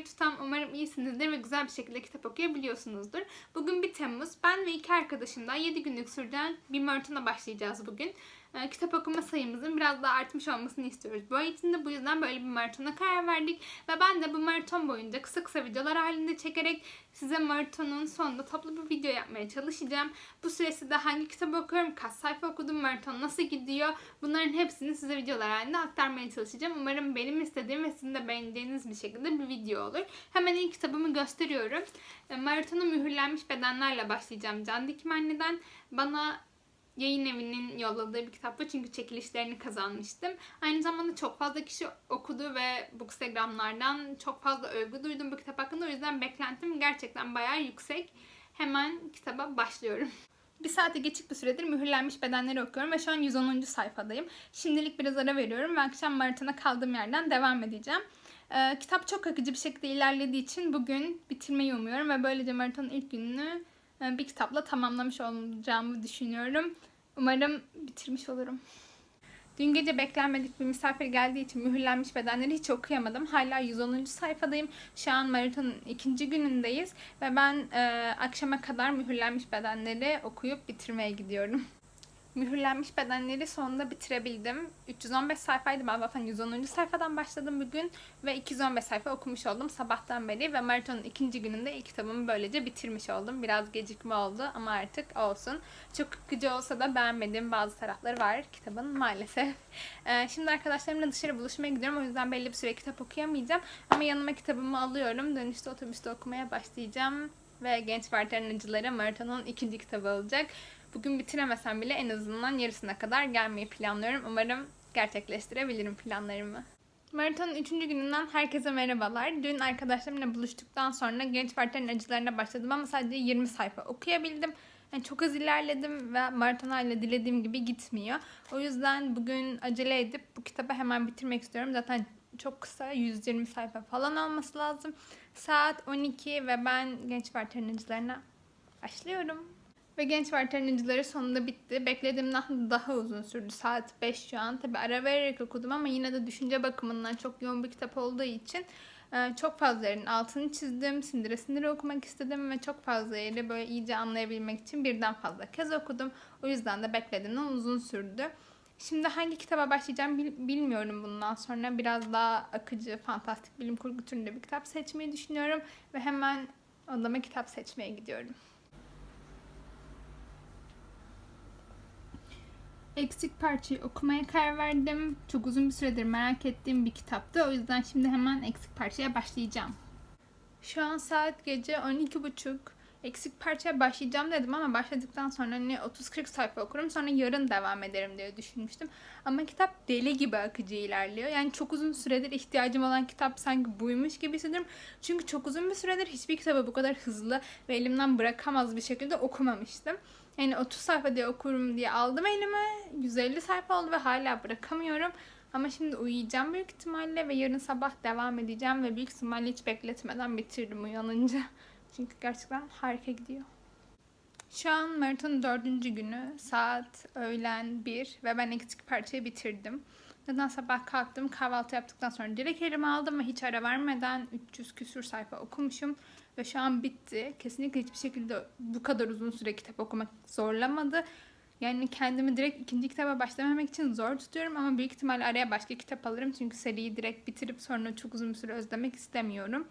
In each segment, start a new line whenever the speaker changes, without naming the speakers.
bir tutam. Umarım iyisinizdir ve güzel bir şekilde kitap okuyabiliyorsunuzdur. Bugün 1 Temmuz. Ben ve iki arkadaşım da 7 günlük süren bir maratona başlayacağız bugün. Ee, kitap okuma sayımızın biraz daha artmış olmasını istiyoruz. Bu ay içinde bu yüzden böyle bir maratona karar verdik. Ve ben de bu maraton boyunca kısa kısa videolar halinde çekerek size maratonun sonunda toplu bir video yapmaya çalışacağım. Bu süresi de hangi kitabı okuyorum, kaç sayfa okudum, maraton nasıl gidiyor bunların hepsini size videolar halinde aktarmaya çalışacağım. Umarım benim istediğim ve sizin de beğendiğiniz bir şekilde bir video olur. Hemen ilk kitabımı gösteriyorum. E, Maratona mühürlenmiş bedenlerle başlayacağım. Can Dikmenli'den bana yayın evinin yolladığı bir kitap bu çünkü çekilişlerini kazanmıştım. Aynı zamanda çok fazla kişi okudu ve Bookstagram'lardan çok fazla övgü duydum bu kitap hakkında. O yüzden beklentim gerçekten bayağı yüksek. Hemen kitaba başlıyorum. Bir saate geçik bir süredir mühürlenmiş bedenleri okuyorum ve şu an 110. sayfadayım. Şimdilik biraz ara veriyorum ve akşam maratona kaldığım yerden devam edeceğim. Ee, kitap çok akıcı bir şekilde ilerlediği için bugün bitirmeyi umuyorum ve böylece maratonun ilk gününü e, bir kitapla tamamlamış olacağımı düşünüyorum. Umarım bitirmiş olurum. Dün gece beklenmedik bir misafir geldiği için mühürlenmiş bedenleri hiç okuyamadım. Hala 110. sayfadayım. Şu an maratonun ikinci günündeyiz. Ve ben e, akşama kadar mühürlenmiş bedenleri okuyup bitirmeye gidiyorum. Mühürlenmiş bedenleri sonunda bitirebildim. 315 sayfaydı. Ben zaten 110. sayfadan başladım bugün. Ve 215 sayfa okumuş oldum sabahtan beri. Ve maratonun ikinci gününde ilk kitabımı böylece bitirmiş oldum. Biraz gecikme oldu ama artık olsun. Çok akıcı olsa da beğenmediğim bazı tarafları var kitabın maalesef. Ee, şimdi arkadaşlarımla dışarı buluşmaya gidiyorum. O yüzden belli bir süre kitap okuyamayacağım. Ama yanıma kitabımı alıyorum. Dönüşte otobüste okumaya başlayacağım. Ve Genç Partinin Acıları maratonun ikinci kitabı olacak. Bugün bitiremesem bile en azından yarısına kadar gelmeyi planlıyorum. Umarım gerçekleştirebilirim planlarımı. Maratonun 3. gününden herkese merhabalar. Dün arkadaşlarımla buluştuktan sonra Genç Partilerin Acılarına başladım ama sadece 20 sayfa okuyabildim. Yani çok az ilerledim ve maraton hala dilediğim gibi gitmiyor. O yüzden bugün acele edip bu kitabı hemen bitirmek istiyorum. Zaten çok kısa 120 sayfa falan olması lazım. Saat 12 ve ben Genç Partilerin Acılarına başlıyorum. Ve genç veterinercileri sonunda bitti. Beklediğimden daha uzun sürdü. Saat 5 şu an. Tabi ara vererek okudum ama yine de düşünce bakımından çok yoğun bir kitap olduğu için e, çok fazla yerin altını çizdim. Sindire sindire okumak istedim ve çok fazla yeri böyle iyice anlayabilmek için birden fazla kez okudum. O yüzden de beklediğimden uzun sürdü. Şimdi hangi kitaba başlayacağım bilmiyorum bundan sonra. Biraz daha akıcı, fantastik bilim kurgu türünde bir kitap seçmeyi düşünüyorum. Ve hemen odama kitap seçmeye gidiyorum. Eksik parçayı okumaya karar verdim. Çok uzun bir süredir merak ettiğim bir kitaptı. O yüzden şimdi hemen eksik parçaya başlayacağım. Şu an saat gece 12.30. Eksik parçaya başlayacağım dedim ama başladıktan sonra hani 30-40 sayfa okurum sonra yarın devam ederim diye düşünmüştüm. Ama kitap deli gibi akıcı ilerliyor. Yani çok uzun süredir ihtiyacım olan kitap sanki buymuş gibi hissediyorum. Çünkü çok uzun bir süredir hiçbir kitabı bu kadar hızlı ve elimden bırakamaz bir şekilde okumamıştım. Yani 30 sayfa diye okurum diye aldım elime. 150 sayfa oldu ve hala bırakamıyorum. Ama şimdi uyuyacağım büyük ihtimalle ve yarın sabah devam edeceğim ve büyük ihtimalle hiç bekletmeden bitiririm uyanınca. Çünkü gerçekten harika gidiyor. Şu an maratonun dördüncü günü. Saat öğlen 1 ve ben eksik parçayı bitirdim. Neden sabah kalktım kahvaltı yaptıktan sonra direkt elime aldım ve hiç ara vermeden 300 küsür sayfa okumuşum. Ve şu an bitti. Kesinlikle hiçbir şekilde bu kadar uzun süre kitap okumak zorlamadı. Yani kendimi direkt ikinci kitaba başlamamak için zor tutuyorum ama büyük ihtimalle araya başka kitap alırım. Çünkü seriyi direkt bitirip sonra çok uzun süre özlemek istemiyorum.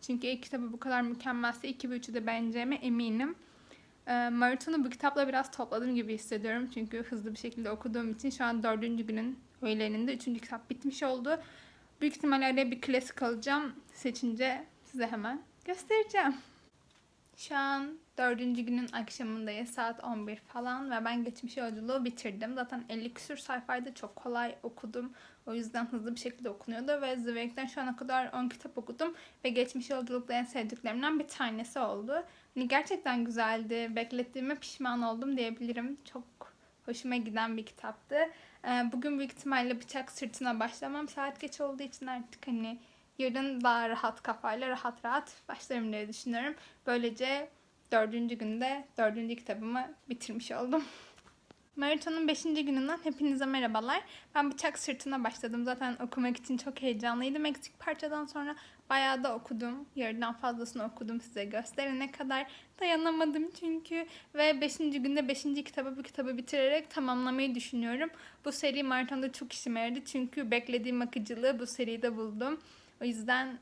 Çünkü ilk kitabı bu kadar mükemmelse 2 ve 3'ü de beğeneceğime eminim. E, maratonu bu kitapla biraz topladım gibi hissediyorum. Çünkü hızlı bir şekilde okuduğum için şu an dördüncü günün öğleninde üçüncü kitap bitmiş oldu. Büyük ihtimalle araya bir klasik alacağım. Seçince size hemen göstereceğim. Şu an dördüncü günün akşamındayız. Saat 11 falan ve ben geçmiş yolculuğu bitirdim. Zaten 50 küsür sayfaydı. Çok kolay okudum. O yüzden hızlı bir şekilde okunuyordu ve Zweig'den şu ana kadar 10 kitap okudum ve geçmiş yolculukta en sevdiklerimden bir tanesi oldu. Yani gerçekten güzeldi. Beklettiğime pişman oldum diyebilirim. Çok hoşuma giden bir kitaptı. Ee, bugün büyük ihtimalle bıçak sırtına başlamam. Saat geç olduğu için artık hani yarın daha rahat kafayla rahat rahat başlarım diye düşünüyorum. Böylece dördüncü günde dördüncü kitabımı bitirmiş oldum. Maratonun 5. gününden hepinize merhabalar. Ben bıçak sırtına başladım. Zaten okumak için çok heyecanlıydım. Eksik parçadan sonra bayağı da okudum. Yarıdan fazlasını okudum size gösterene kadar. Dayanamadım çünkü. Ve 5. günde 5. kitabı bu kitabı bitirerek tamamlamayı düşünüyorum. Bu seri maratonda çok işime yaradı. Çünkü beklediğim akıcılığı bu seride buldum. O yüzden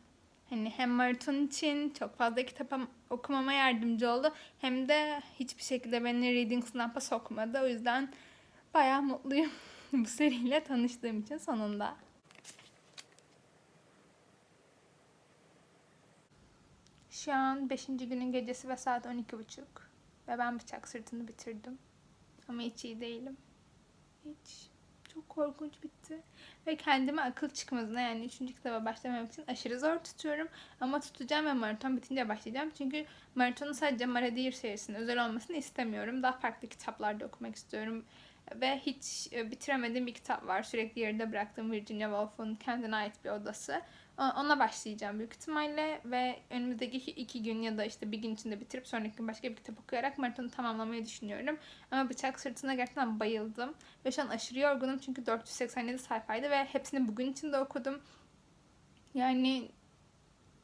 Hani hem maraton için çok fazla kitap okumama yardımcı oldu. Hem de hiçbir şekilde beni reading slump'a sokmadı. O yüzden bayağı mutluyum bu seriyle tanıştığım için sonunda. Şu an 5. günün gecesi ve saat 12.30. Ve ben bıçak sırtını bitirdim. Ama hiç iyi değilim. Hiç. Çok korkunç bitti. Ve kendime akıl çıkmazına yani 3. kitaba başlamak için aşırı zor tutuyorum. Ama tutacağım ve maraton bitince başlayacağım. Çünkü maratonun sadece Maradeer serisinin özel olmasını istemiyorum. Daha farklı kitaplarda okumak istiyorum. Ve hiç e, bitiremediğim bir kitap var. Sürekli yarıda bıraktığım Virginia Woolf'un kendine ait bir odası. Ona başlayacağım büyük ihtimalle ve önümüzdeki iki gün ya da işte bir gün içinde bitirip sonraki gün başka bir kitap okuyarak maratonu tamamlamayı düşünüyorum. Ama Bıçak Sırtına gerçekten bayıldım. Ve şu an aşırı yorgunum çünkü 487 sayfaydı ve hepsini bugün içinde okudum. Yani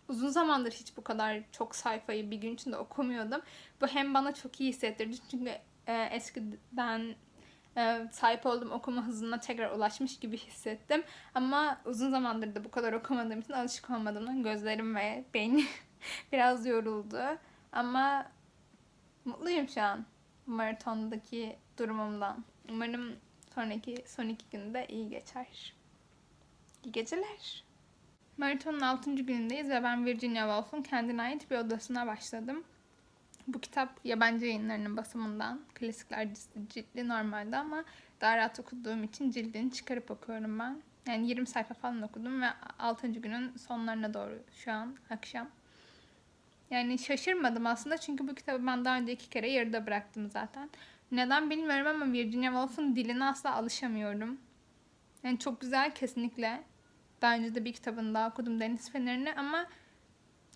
uzun zamandır hiç bu kadar çok sayfayı bir gün içinde okumuyordum. Bu hem bana çok iyi hissettirdi çünkü e, eskiden e, sahip olduğum okuma hızına tekrar ulaşmış gibi hissettim. Ama uzun zamandır da bu kadar okumadığım için alışık olmadığımdan gözlerim ve beynim biraz yoruldu. Ama mutluyum şu an maratondaki durumumdan. Umarım sonraki son iki günde iyi geçer. İyi geceler. Maratonun 6. günündeyiz ve ben Virginia Woolf'un kendine ait bir odasına başladım. Bu kitap yabancı yayınlarının basımından. Klasikler ciltli normalde ama daha rahat okuduğum için cildini çıkarıp okuyorum ben. Yani 20 sayfa falan okudum ve 6. günün sonlarına doğru şu an akşam. Yani şaşırmadım aslında çünkü bu kitabı ben daha önce iki kere yarıda bıraktım zaten. Neden bilmiyorum ama Virginia Woolf'un diline asla alışamıyorum. Yani çok güzel kesinlikle. Daha önce de bir kitabını daha okudum Deniz Feneri'ni ama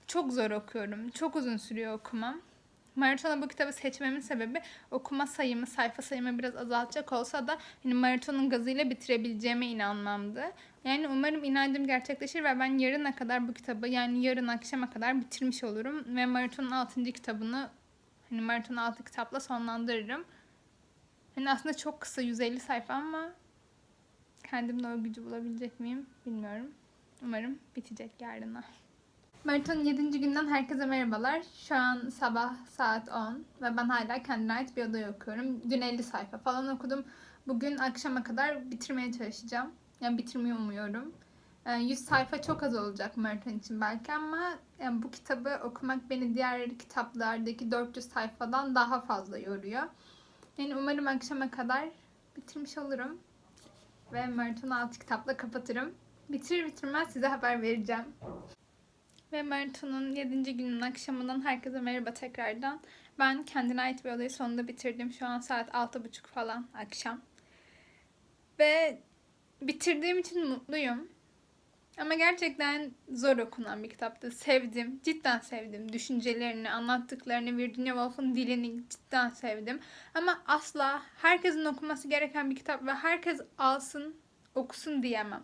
çok zor okuyorum. Çok uzun sürüyor okumam. Maratona bu kitabı seçmemin sebebi okuma sayımı, sayfa sayımı biraz azaltacak olsa da hani maratonun gazıyla bitirebileceğime inanmamdı. Yani umarım inancım gerçekleşir ve ben yarına kadar bu kitabı yani yarın akşama kadar bitirmiş olurum ve maratonun 6. kitabını hani maratonun 6 kitapla sonlandırırım. Hani aslında çok kısa 150 sayfa ama kendimde o gücü bulabilecek miyim bilmiyorum. Umarım bitecek yarına. Maratonun 7. günden herkese merhabalar. Şu an sabah saat 10 ve ben hala kendine ait bir odayı okuyorum. Dün 50 sayfa falan okudum. Bugün akşama kadar bitirmeye çalışacağım. Yani bitirmeyi umuyorum. 100 ee, sayfa çok az olacak maraton için belki ama yani bu kitabı okumak beni diğer kitaplardaki 400 sayfadan daha fazla yoruyor. Yani umarım akşama kadar bitirmiş olurum. Ve maratonu 6 kitapla kapatırım. Bitirir bitirmez size haber vereceğim. Ve maratonun 7. günün akşamından herkese merhaba tekrardan. Ben kendine ait bir olayı sonunda bitirdim. Şu an saat 6.30 falan akşam. Ve bitirdiğim için mutluyum. Ama gerçekten zor okunan bir kitaptı. Sevdim. Cidden sevdim. Düşüncelerini, anlattıklarını, Virginia Woolf'un dilini cidden sevdim. Ama asla herkesin okuması gereken bir kitap ve herkes alsın, okusun diyemem.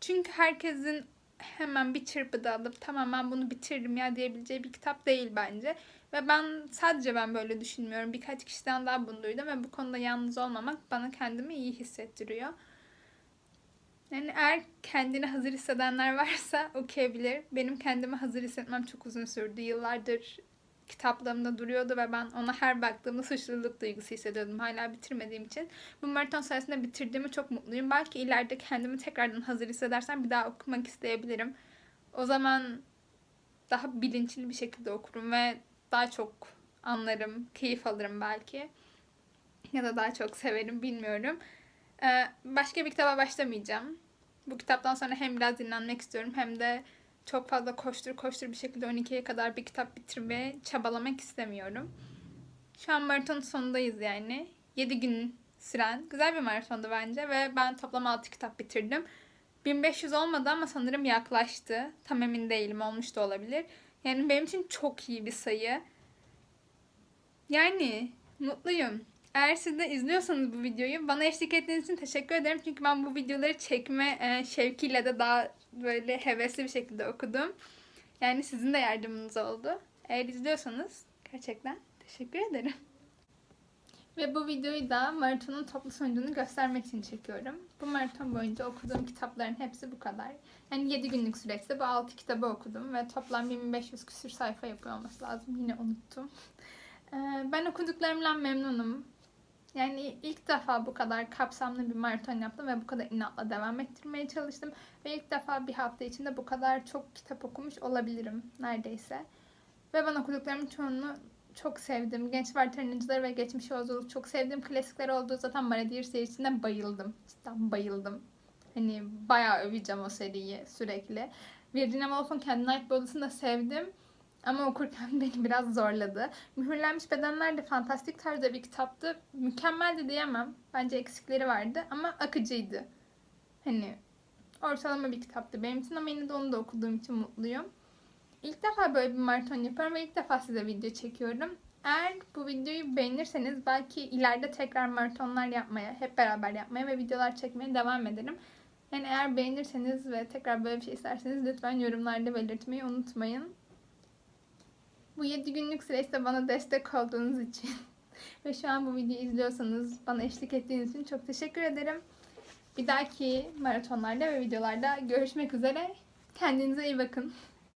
Çünkü herkesin hemen bir çırpıda alıp tamam ben bunu bitiririm ya diyebileceği bir kitap değil bence. Ve ben sadece ben böyle düşünmüyorum. Birkaç kişiden daha bunu duydum ve bu konuda yalnız olmamak bana kendimi iyi hissettiriyor. Yani eğer kendini hazır hissedenler varsa okuyabilir. Benim kendimi hazır hissetmem çok uzun sürdü. Yıllardır kitaplarımda duruyordu ve ben ona her baktığımda suçluluk duygusu hissediyordum hala bitirmediğim için. Bu maraton sayesinde bitirdiğimi çok mutluyum. Belki ileride kendimi tekrardan hazır hissedersem bir daha okumak isteyebilirim. O zaman daha bilinçli bir şekilde okurum ve daha çok anlarım, keyif alırım belki. Ya da daha çok severim bilmiyorum. Ee, başka bir kitaba başlamayacağım. Bu kitaptan sonra hem biraz dinlenmek istiyorum hem de çok fazla koştur koştur bir şekilde 12'ye kadar bir kitap bitirmeye çabalamak istemiyorum. Şu an maratonun sonundayız yani. 7 gün süren güzel bir maratondu bence ve ben toplam 6 kitap bitirdim. 1500 olmadı ama sanırım yaklaştı. Tam emin değilim olmuş da olabilir. Yani benim için çok iyi bir sayı. Yani mutluyum. Eğer siz de izliyorsanız bu videoyu bana eşlik ettiğiniz için teşekkür ederim. Çünkü ben bu videoları çekme e, şevkiyle de daha böyle hevesli bir şekilde okudum. Yani sizin de yardımınız oldu. Eğer izliyorsanız gerçekten teşekkür ederim. Ve bu videoyu da maratonun toplu sonucunu göstermek için çekiyorum. Bu maraton boyunca okuduğum kitapların hepsi bu kadar. Yani 7 günlük süreçte bu 6 kitabı okudum ve toplam 1500 küsür sayfa yapıyor olması lazım. Yine unuttum. Ben okuduklarımdan memnunum. Yani ilk defa bu kadar kapsamlı bir maraton yaptım ve bu kadar inatla devam ettirmeye çalıştım. Ve ilk defa bir hafta içinde bu kadar çok kitap okumuş olabilirim neredeyse. Ve ben okuduklarımın çoğunu çok sevdim. Genç veterinerciler ve geçmiş yolculuk çok sevdim. Klasikler olduğu zaten Maradir serisine bayıldım. Cidden bayıldım. Hani bayağı öveceğim o seriyi sürekli. Virginia Woolf'un kendine ait bir odasını da sevdim. Ama okurken beni biraz zorladı. Mühürlenmiş Bedenler de fantastik tarzda bir kitaptı. Mükemmeldi diyemem. Bence eksikleri vardı ama akıcıydı. Hani ortalama bir kitaptı benim için ama yine de onu da okuduğum için mutluyum. İlk defa böyle bir maraton yapıyorum ve ilk defa size video çekiyorum. Eğer bu videoyu beğenirseniz belki ileride tekrar maratonlar yapmaya, hep beraber yapmaya ve videolar çekmeye devam ederim. Yani eğer beğenirseniz ve tekrar böyle bir şey isterseniz lütfen yorumlarda belirtmeyi unutmayın. Bu 7 günlük süreçte bana destek olduğunuz için ve şu an bu videoyu izliyorsanız bana eşlik ettiğiniz için çok teşekkür ederim. Bir dahaki maratonlarda ve videolarda görüşmek üzere. Kendinize iyi bakın.